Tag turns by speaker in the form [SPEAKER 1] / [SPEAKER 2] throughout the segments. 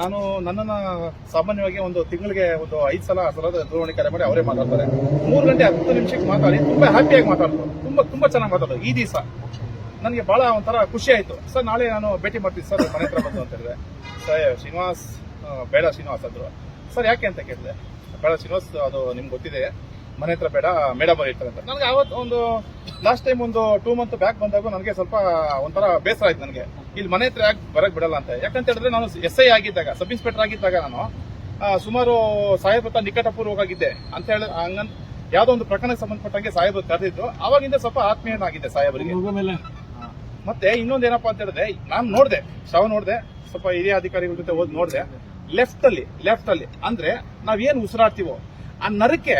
[SPEAKER 1] ನಾನು ನನ್ನನ್ನು ಸಾಮಾನ್ಯವಾಗಿ ಒಂದು ತಿಂಗಳಿಗೆ ಒಂದು ಐದು ಸಲ ಸಲ ದೂರವಾಣಿ ಕರೆ ಮಾಡಿ ಅವರೇ ಮಾತಾಡ್ತಾರೆ. ಮೂರು ಗಂಟೆ ಹತ್ತು ನಿಮಿಷಕ್ಕೆ ಮಾತಾಡಿ, ತುಂಬಾ ಹ್ಯಾಪಿಯಾಗಿ ಮಾತಾಡ್ತಾರೆ. ತುಂಬಾ ತುಂಬಾ ಚೆನ್ನಾಗಿ ಮಾತಾಡೋದು ಈ ದಿವಸ ನನಗೆ ಬಹಳ ಒಂಥರ ಖುಷಿ ಆಯಿತು. ಸರ್, ನಾಳೆ ನಾನು ಭೇಟಿ ಮಾಡ್ತೀನಿ ಸರ್, ಮನೆ ಹತ್ರ ಬಂದು ಅಂತ ಹೇಳಿದೆ ಸರ್, ಶ್ರೀನಿವಾಸ್ ಬೇಡ ಶ್ರೀನಿವಾಸ್ ಅಂದರು. ಸರ್, ಯಾಕೆ ಅಂತ ಕೇಳಿದೆ ಬೇಡ ಶ್ರೀನಿವಾಸ್, ಅದು ನಿಮ್ಗೆ ಗೊತ್ತಿದೆ. ಮನೆ ಹತ್ರ ಬೇಡ ಮೇಡಮ್ ಅವ್ರು ಇರ್ತಾರೆ ಅಂತ. ನನಗೆ ಆವತ್ತು ಒಂದು ಲಾಸ್ಟ್ ಟೈಮ್ ಒಂದು ಟೂ ಮಂತ್ ಬ್ಯಾಕ್ ಬಂದಾಗ ನನಗೆ ಸ್ವಲ್ಪ ಒಂಥರ ಬೇಸರ ಆಯ್ತು ನನಗೆ. ಇಲ್ಲಿ ಮನೆ ಹತ್ರ ಯಾಕೆ ಬರಕ್ ಬಿಡಲ್ಲ ಅಂತ. ಯಾಕಂತ ಹೇಳಿದ್ರೆ ನಾನು ಎಸ್ ಐ ಆಗಿದ್ದಾಗ ಸಬ್ ಇನ್ಸ್ಪೆಕ್ಟರ್ ಆಗಿದ್ದಾಗ ನಾನು ಸುಮಾರು ಸಾಹೇಬ್ ಹತ್ರ ನಿಕಟಪೂರ್ವವಾಗಿದ್ದೆ ಅಂತ ಹೇಳಿ ಹಂಗಂತ ಯಾವ್ದೋ ಒಂದು ಪ್ರಕರಣಕ್ಕೆ ಸಂಬಂಧಪಟ್ಟಂಗೆ ಸಾಹೇಬ್ ಕರೆದಿದ್ರು ಅವಾಗಿಂದ ಸ್ವಲ್ಪ ಆತ್ಮೀಯನಾಗಿದ್ದೆ ಸಾಹೇಬರಿಗೆ ಮತ್ತೆ ಇನ್ನೊಂದು ಏನಪ್ಪಾ ಅಂತ ಹೇಳಿದ್ರೆ ನಾನು ನೋಡಿದೆ ಶವ ನೋಡಿದೆ ಸ್ವಲ್ಪ ಹಿರಿಯ ಅಧಿಕಾರಿಗಳ ಜೊತೆ ಹೋದ್ ನೋಡಿದೆ. ಲೆಫ್ಟ್ ಅಲ್ಲಿ ಲೆಫ್ಟ್ ಅಲ್ಲಿ ಅಂದ್ರೆ ನಾವೇನ್ ಉಸಿರಾಡ್ತೀವೋ ಆ ನರಕ್ಕೆ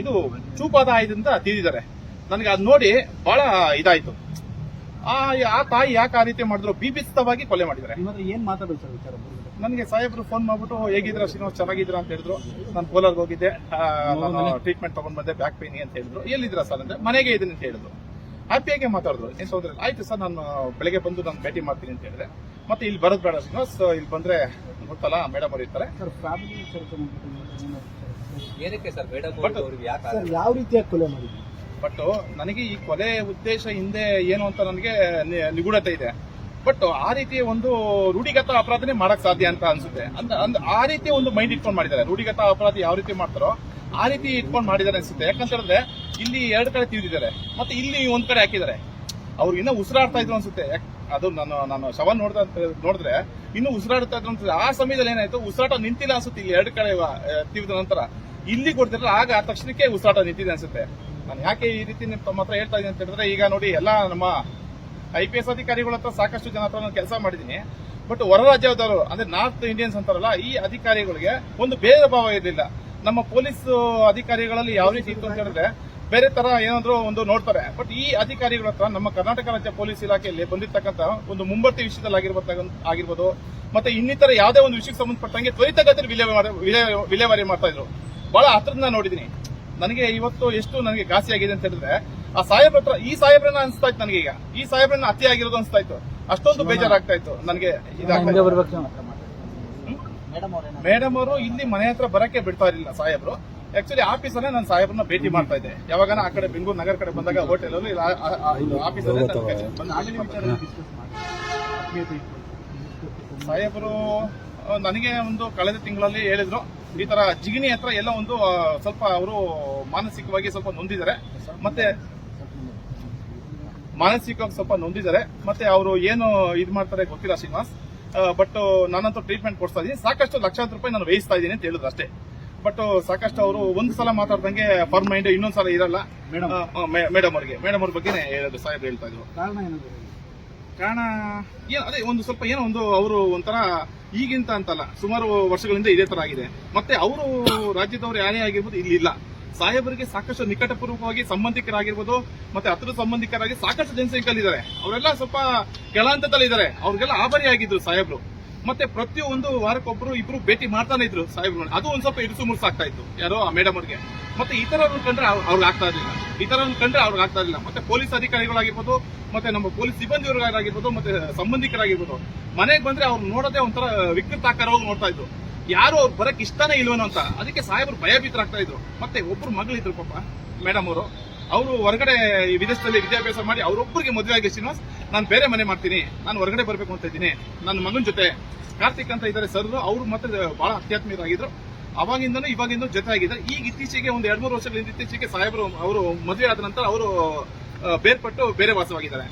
[SPEAKER 1] ಇದು ಚೂಪಾದ ಆಯ್ದಿಂದ ತೀರಿದ್ದಾರೆ. ನನಗೆ ಅದ್ ನೋಡಿ ಬಹಳ ಇದಾಯ್ತು. ಆ ಆ ತಾಯಿ ಯಾಕೆ ಆ ರೀತಿ ಮಾಡಿದ್ರು? ಬೀಬಿಸ್ತವಾಗಿ ಕೊಲೆ ಮಾಡಿದ್ದಾರೆ.
[SPEAKER 2] ಹತ್ರ ಏನ್ ಮಾತಾಡೋದು ಸರ್ ವಿಚಾರ
[SPEAKER 1] ನನಗೆ ಸಾಹೇಬ್ರು ಫೋನ್ ಮಾಡ್ಬಿಟ್ಟು ಹೇಗಿದ್ರ ಶ್ರೀನಿವಾಸ್? ಚೆನ್ನಾಗಿದ್ರ ಅಂತ ಹೇಳಿದ್ರು. ನಾನು ಕೋಲಾರ್ಗೆ ಹೋಗಿದ್ದೆ. ಆ, ನಾನು ಟ್ರೀಟ್ಮೆಂಟ್ ತಗೊಂಡ್ ಬಂದೆ ಬ್ಯಾಕ್ ಪೇನಿ ಅಂತ ಹೇಳಿದ್ರು. ಎಲ್ಲಿದ್ರ ಸರ್ ಅಂದ್ರೆ ಮನೆಗೆ ಇದೀನಿ ಅಂತ ಹೇಳಿದ್ರು. ಹ್ಯಾಪಿಯಾಗಿ ಮಾತಾಡಿದ್ರು. ಏನ್ ಸೋದ್ರ ಆಯ್ತು ಸರ್ ನಾನು ಬೆಳಗ್ಗೆ ಬಂದು ನಾನು ಭೇಟಿ ಮಾಡ್ತೀನಿ ಅಂತ ಹೇಳಿದ್ರೆ ಮತ್ತೆ ಇಲ್ಲಿ ಬರೋದ್ ಬೇಡ ಶ್ರೀನಿವಾಸ್. ಇಲ್ಲಿ ಬಂದ್ರೆ ಗೊತ್ತಲ್ಲ ಮೇಡಮ್ ಅವ್ರು ಇರ್ತಾರೆ.
[SPEAKER 3] ಏನಕ್ಕೆ ಮೇಡಮ್
[SPEAKER 2] ಸರ್ ಯಾವ ರೀತಿಯಾಗಿ ಕೊಲೆ ಮಾಡಿದ್ರು?
[SPEAKER 1] ಬಟ್ ನನಗೆ ಈ ಕೊಲೆ ಉದ್ದೇಶ ಹಿಂದೆ ಏನು ಅಂತ ನನಗೆ ನಿಗೂಢತೆ ಇದೆ. ಬಟ್ ಆ ರೀತಿ ಒಂದು ರೂಢಿಗತ ಅಪರಾಧನೇ ಮಾಡಕ್ ಸಾಧ್ಯ ಅಂತ ಅನ್ಸುತ್ತೆ. ಅಂತ ಅಂದ್, ಆ ರೀತಿ ಒಂದು ಮೈಂಡ್ ಇಟ್ಕೊಂಡು ಮಾಡಿದ್ದಾರೆ. ರೂಢಿಗತ ಅಪರಾಧ ಯಾವ ರೀತಿ ಮಾಡ್ತಾರೋ ಆ ರೀತಿ ಇಟ್ಕೊಂಡು ಮಾಡಿದ್ದಾರೆ ಅನ್ಸುತ್ತೆ. ಯಾಕಂತ ಹೇಳಿದ್ರೆ, ಇಲ್ಲಿ ಎರಡು ಕಡೆ ತಿಳಿದಿದ್ದಾರೆ ಮತ್ತೆ ಇಲ್ಲಿ ಒಂದ್ ಕಡೆ ಹಾಕಿದ್ದಾರೆ. ಅವ್ರು ಇನ್ನೂ ಉಸಿರಾಡ್ತಾ ಇದ್ರು ಅನ್ಸುತ್ತೆ. ಅದು ನಾನು ನಾನು ಶವ ನೋಡ್ದ, ನೋಡಿದ್ರೆ ಇನ್ನೂ ಉಸಿರಾಡ್ತಾ ಇದ್ರು ಅನ್ಸುತ್ತೆ. ಆ ಸಮಯದಲ್ಲಿ ಏನಾಯ್ತು? ಉಸಿರಾಟ ನಿಂತಿಲ್ಲ ಅನ್ಸುತ್ತೆ. ಇಲ್ಲಿ ಎರಡು ಕಡೆ ತಿಳಿದ ನಂತರ. ಇಲ್ಲಿ ಕೊಡ್ತಿರಲ್ಲ, ಆಗ ತಕ್ಷಣಕ್ಕೆ ಉಸಿರಾಟ ನಿಂತಿದೆ ಅನ್ಸುತ್ತೆ. ನಾನು ಯಾಕೆ ಈ ರೀತಿ ನಿಮ್ ತಮ್ಮ ಹತ್ರ ಹೇಳ್ತಾ ಇದ್ದೀನಿ ಅಂತ ಹೇಳಿದ್ರೆ, ಈಗ ನೋಡಿ ಎಲ್ಲ ನಮ್ಮ ಐ ಪಿ ಎಸ್ ಅಧಿಕಾರಿಗಳ ಹತ್ರ ಸಾಕಷ್ಟು ಜನ ಹತ್ರ ಕೆಲಸ ಮಾಡಿದ್ದೀನಿ. ಬಟ್ ಹೊರ ರಾಜ್ಯದವರು, ಅಂದ್ರೆ ನಾರ್ತ್ ಇಂಡಿಯನ್ಸ್ ಅಂತಾರಲ್ಲ, ಈ ಅಧಿಕಾರಿಗಳಿಗೆ ಒಂದು ಭೇದ ಭಾವ ಇರಲಿಲ್ಲ. ನಮ್ಮ ಪೊಲೀಸ್ ಅಧಿಕಾರಿಗಳಲ್ಲಿ ಯಾವ ರೀತಿ ಇತ್ತು ಅಂತ ಹೇಳಿದ್ರೆ, ಬೇರೆ ತರ ಏನಾದ್ರು ಒಂದು ನೋಡ್ತಾರೆ. ಬಟ್ ಈ ಅಧಿಕಾರಿಗಳ ಹತ್ರ ನಮ್ಮ ಕರ್ನಾಟಕ ರಾಜ್ಯ ಪೊಲೀಸ್ ಇಲಾಖೆಯಲ್ಲಿ ಬಂದಿರತಕ್ಕಂತ ಒಂದು ಮುಂಬರ್ತಿ ವಿಷಯದಲ್ಲಿ ಆಗಿರ್ಬೋದು ಆಗಿರ್ಬೋದು, ಮತ್ತೆ ಇನ್ನಿತರ ಯಾವುದೇ ಒಂದು ವಿಷಯಕ್ಕೆ ಸಂಬಂಧಪಟ್ಟಂಗೆ ತ್ವರಿತಗತಿಯಲ್ಲಿ ವಿಲೇವಾರಿ ವಿಲೇ- ವಿಲೇವಾರಿ ಮಾಡ್ತಾ ಇದ್ರು. ಬಹಳ ಹತ್ರದಿಂದ ನೋಡಿದೀನಿ ನನಗೆ ಇವತ್ತು ಎಷ್ಟು ನನಗೆ ಘಾಸಿ ಆಗಿದೆ ಅಂತ ಹೇಳಿದ್ರೆ ಆ ಸಾಹೇಬ್ರ ಹತ್ರ ಈ ಸಾಹೇಬ್ರನ್ನ ಅನ್ಸ್ತಾ ಇತ್ತು ನನಗೆ ಈಗ ಈ ಸಾಹೇಬ್ರನ್ನ ಅತಿ ಆಗಿರೋದು ಅನ್ಸ್ತಾ ಇತ್ತು. ಅಷ್ಟೊಂದು ಬೇಜಾರಾಗ್ತಾ ಇತ್ತು ನನಗೆ. ಮೇಡಮ್ ಅವರು ಇಲ್ಲಿ ಮನೆ ಹತ್ರ ಬರಕ್ಕೆ ಬಿಡ್ತಾ ಇರಲಿಲ್ಲ ಸಾಹೇಬ್ರು. ಆಕ್ಚುಲಿ ಆಫೀಸ್ ಅಲ್ಲೇ ನಾನು ಸಾಹೇಬ್ರನ್ನ ಭೇಟಿ ಮಾಡ್ತಾ ಇದ್ದೆ. ಯಾವಾಗ ಆ ಕಡೆ ಬೆಂಗಳೂರು ನಗರ ಕಡೆ ಬಂದಾಗ ಹೋಟೆಲ್ ಅಲ್ಲಿ ಆಫೀಸ್ ಸಾಹೇಬರು ನನಗೆ ಒಂದು ಕಳೆದ ತಿಂಗಳಲ್ಲಿ ಹೇಳಿದ್ರು ಈ ತರ ಜಿಗಿಣಿ ಹತ್ರ ಎಲ್ಲ ಒಂದು ಸ್ವಲ್ಪ ಅವರು ಮಾನಸಿಕವಾಗಿ ಸ್ವಲ್ಪ ನೊಂದಿದ್ದಾರೆ. ಮತ್ತೆ ಮಾನಸಿಕವಾಗಿ ಸ್ವಲ್ಪ ನೊಂದಿದ್ದಾರೆ. ಮತ್ತೆ ಅವರು ಏನು ಇದು ಮಾಡ್ತಾರೆ ಗೊತ್ತಿಲ್ಲ ಶ್ರೀನಿವಾಸ್. ಬಟ್ ನಾನಂತೂ ಟ್ರೀಟ್ಮೆಂಟ್ ಕೊಡ್ತಾ ಇದ್ದೀನಿ. ಸಾಕಷ್ಟು ಲಕ್ಷಾಂತರ ರೂಪಾಯಿ ನಾನು ವೇಯಿಸ್ತಾ ಇದ್ದೀನಿ ಅಂತ ಹೇಳಿದ್ರು ಅಷ್ಟೇ. ಬಟ್ ಸಾಕಷ್ಟು ಅವರು ಒಂದು ಸಲ ಮಾತಾಡ್ದಂಗೆ ಫರ್ ಮೈಂಡ್ ಇನ್ನೊಂದು ಸಲ ಇರಲ್ಲ. ಮೇಡಮ್. ಅವ್ರಿಗೆ. ಮೇಡಮ್ ಅವ್ರ ಬಗ್ಗೆ ಹೇಳೋದು ಸಾಹೇಬ್ ಹೇಳ್ತಾ ಇದ್ರು.
[SPEAKER 2] ಕಾರಣ ಏನಾದ್ರು
[SPEAKER 1] ಕಾರಣ ಏನು ಅದೇ ಒಂದು ಸ್ವಲ್ಪ ಏನೋ ಒಂದು ಅವರು ಒಂಥರ ಈಗಿಂತ ಅಂತಲ್ಲ, ಸುಮಾರು ವರ್ಷಗಳಿಂದ ಇದೇ ತರ ಆಗಿದೆ. ಮತ್ತೆ ಅವರು ರಾಜ್ಯದವರು ಯಾರೇ ಆಗಿರ್ಬೋದು ಇಲ್ಲಿ ಇಲ್ಲ. ಸಾಹೇಬರಿಗೆ ಸಾಕಷ್ಟು ನಿಕಟಪೂರ್ವಕವಾಗಿ ಸಂಬಂಧಿಕರಾಗಿರ್ಬೋದು, ಮತ್ತೆ ಹತ್ರ ಸಂಬಂಧಿಕರಾಗಿ ಸಾಕಷ್ಟು ಜನಸಂಖ್ಯೆಗಳಿದ್ದಾರೆ ಅವರೆಲ್ಲ ಸ್ವಲ್ಪ ಕೆಳಹಂತದಲ್ಲಿ ಇದ್ದಾರೆ ಅವ್ರಿಗೆಲ್ಲ ಆಭಾರಿ ಆಗಿದ್ರು ಸಾಹೇಬ್ರು. ಮತ್ತೆ ಪ್ರತಿಯೊಂದು ವಾರಕ್ಕೊಬ್ರು ಇಬ್ರು ಭೇಟಿ ಮಾಡ್ತಾನೆ ಇದ್ರು ಸಾಹೇಬ್ರು ಅದು ಒಂದ್ ಸ್ವಲ್ಪ ಇರುಸು ಮುರುಸು ಆಗ್ತಾ ಇತ್ತು. ಯಾರೋ ಆ ಮೇಡಮ್ ಅವ್ರಿಗೆ. ಮತ್ತೆ ಈ ತರ ಕಂಡ್ರೆ ಅವ್ರ್- ಅವ್ರಿಗೆ ಆಗ್ತಾ ಇರಲಿಲ್ಲ. ಈ ತರ ಕಂಡ್ರೆ ಅವ್ರಿಗೆ ಆಗ್ತಾ ಇರಲಿಲ್ಲ. ಮತ್ತೆ ಪೊಲೀಸ್ ಅಧಿಕಾರಿಗಳಾಗಿರ್ಬೋದು, ಮತ್ತೆ ನಮ್ಮ ಪೊಲೀಸ್ ಸಿಬ್ಬಂದಿಯವರಾಗಿರ್ಬೋದು ಮತ್ತೆ ಸಂಬಂಧಿಕರಾಗಿರ್ಬೋದು, ಮನೆಗೆ ಬಂದ್ರೆ ಅವ್ರು ನೋಡೋದೇ ಒಂಥರ ವಿಕೃತ ಆಕಾರವಾಗಿ ನೋಡ್ತಾ ಇದ್ರು. ಯಾರು ಅವ್ರು ಬರಕ್ ಇಷ್ಟನೇ ಇಲ್ವೇನೋ ಅಂತ. ಅದಕ್ಕೆ ಸಾಹೇಬ್ರು ಭಯಭೀತರಾಗ್ತಾ ಇದ್ರು. ಮತ್ತೆ ಒಬ್ರು ಮಗಳಿದ್ರು ಪಾಪ ಮೇಡಮ್ ಅವರು. ಅವರು ಹೊರಗಡೆ ವಿದೇಶದಲ್ಲಿ ವಿದ್ಯಾಭ್ಯಾಸ ಮಾಡಿ ಅವ್ರೊಬ್ಬರಿಗೆ ಮದುವೆ ಆಗಿ ಶ್ರೀನಿವಾಸ್ ನಾನು ಬೇರೆ ಮನೆ ಮಾಡ್ತೀನಿ, ನಾನು ಹೊರಗಡೆ ಬರಬೇಕು ಅಂತ ಇದ್ದೀನಿ ನನ್ನ ಮಗನ ಜೊತೆ ಕಾರ್ತಿಕ್ ಅಂತ ಇದ್ದಾರೆ ಸರ್ ಅವರು ಮತ್ತೆ ಬಹಳ ಅತ್ಯಾತ್ಮೀಯರಾಗಿದ್ರು. ಅವಾಗಿಂದನೂ ಇವಾಗಿಂದ ಜೊತೆ ಆಗಿದ್ದಾರೆ. ಈಗ ಇತ್ತೀಚೆಗೆ ಒಂದು ಎರಡು ಮೂರು ವರ್ಷಗಳಿಂದ ಇತ್ತೀಚೆಗೆ ಸಾಹೇಬರು, ಅವರು ಮದುವೆ ಆದ ನಂತರ ಅವರು ಬೇರ್ಪಟ್ಟು ಬೇರೆ ವಾಸವಾಗಿದ್ದಾರೆ.